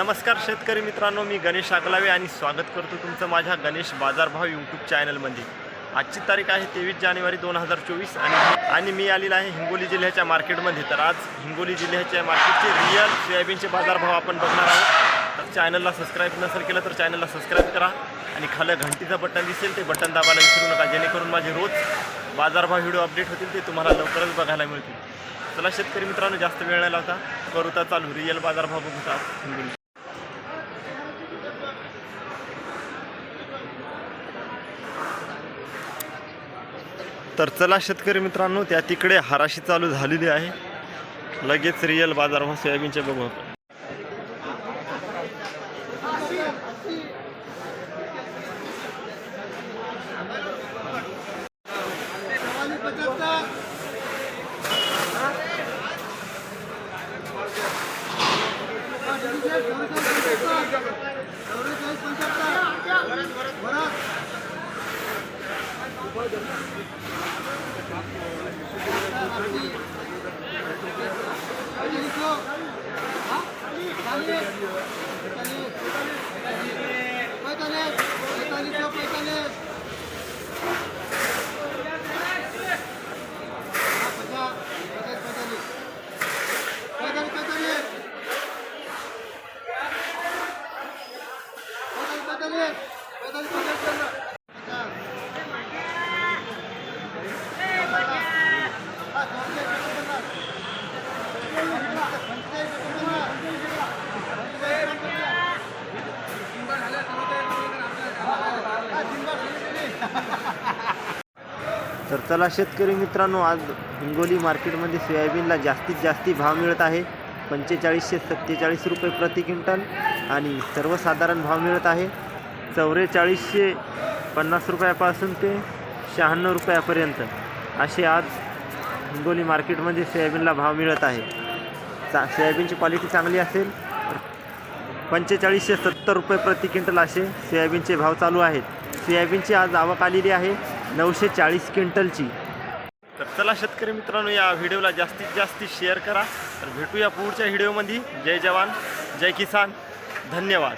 नमस्कार शेतकरी मित्रांनो मी गणेश अगलावे आणि स्वागत करतो तुमचं माझ्या गणेश बाजारभाव यूट्यूब चॅनलमध्ये. आजची तारीख आहे तेवीस जानेवारी दोन हजार चोवीस आणि आणि मी आलेला आहे हिंगोली जिल्ह्याच्या मार्केटमध्ये. तर आज हिंगोली जिल्ह्याच्या मार्केटचे रिअल सोयाबीनचे बाजारभाव आपण बघणार आहोत. तर चॅनलला सबस्क्राईब नसेल केलं तर चॅनलला सबस्क्राईब करा आणि खालं घंटीचं बटन दिसेल ते बटन दाबायला विसरू नका जेणेकरून माझे रोज बाजारभाव व्हिडिओ अपडेट होतील ते तुम्हाला लवकरच बघायला मिळतील. चला शेतकरी मित्रांनो जास्त वेळ नाही लावता करूता चालू. रिअल बाजारभाव बघू हिंगोली तर चला शेतकरी मित्रांनो त्या तिकडे हराशी चालू झालेली आहे. लगेच रिअल बाजारभाव सोयाबीनचे बघू आपण. Thank you. तर चला शेतकरी मित्रांनो आज हिंगोली मार्केटमध्ये सोयाबीनला जास्तीत जास्ती भाव मिळत आहे. पंचेचाळीसशे सत्तेचाळीस रुपये प्रति क्विंटल आणि सर्वसाधारण भाव मिळत आहे. चौवेचाळीसशे पन्नास रुपयापासून ते शहाण्णव रुपयापर्यंत. असे आज हिंगोली मार्केटमध्ये सोयाबीनला भाव मिळत आहे. चा सोयाबीनची क्वालिटी चांगली असेल. तर पंचेचाळीसशे सत्तर रुपये प्रति क्विंटल असे सोयाबीनचे भाव चालू आहेत. सोयाबीनची आज आवक आलेली आहे नऊशे चाळीस क्विंटलची. तर चला शेतकरी मित्रांनो या व्हिडिओला जास्तीत जास्त शेअर करा. तर भेटूया पुढच्या व्हिडिओमध्ये. जय जवान जय किसान. धन्यवाद.